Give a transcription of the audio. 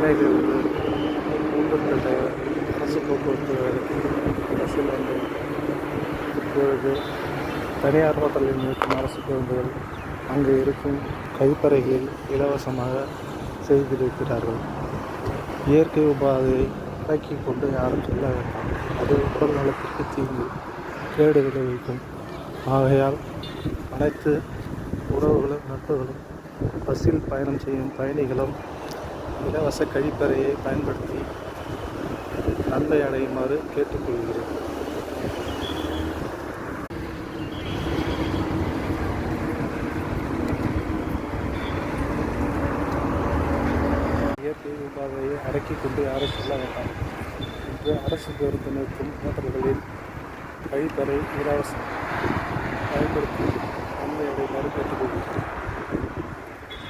சென்னையில் இருந்து பூந்தோட்டத்தை அரசு போக்குவரத்து பஸ்ஸில் வந்து இப்பொழுது தனியார் ஹோட்டலில் இருக்கும் அரசு பேருந்துகள் அங்கு இருக்கும் கழிப்பறைகள் இலவசமாக செய்திருக்கிறார்கள். இயற்கை உபாதையை அடக்கி கொண்டு யாரும் செல்ல வேண்டாம். அது உடல் நலத்திற்கு தீங்கு. கேடு விளைவிக்கும். ஆகையால் அனைத்து உறவுகளும் நட்புகளும் பஸ்ஸில் பயணம் செய்யும் பயணிகளும் இலவச கழிப்பறையை பயன்படுத்தி நன்மை அடையுமாறு கேட்டுக்கொள்கிறேன். இயற்கை உபாதையை அடக்கிக் கொண்டு யாரும் சொல்ல வேண்டாம் என்று அரசு பேருந்து நிறுத்தும் ஹோட்டல்களில் கழிப்பறை இலவசம் பயன்படுத்தி நன்மை அடையுமாறு கேட்டுக்கொள்கிறேன்.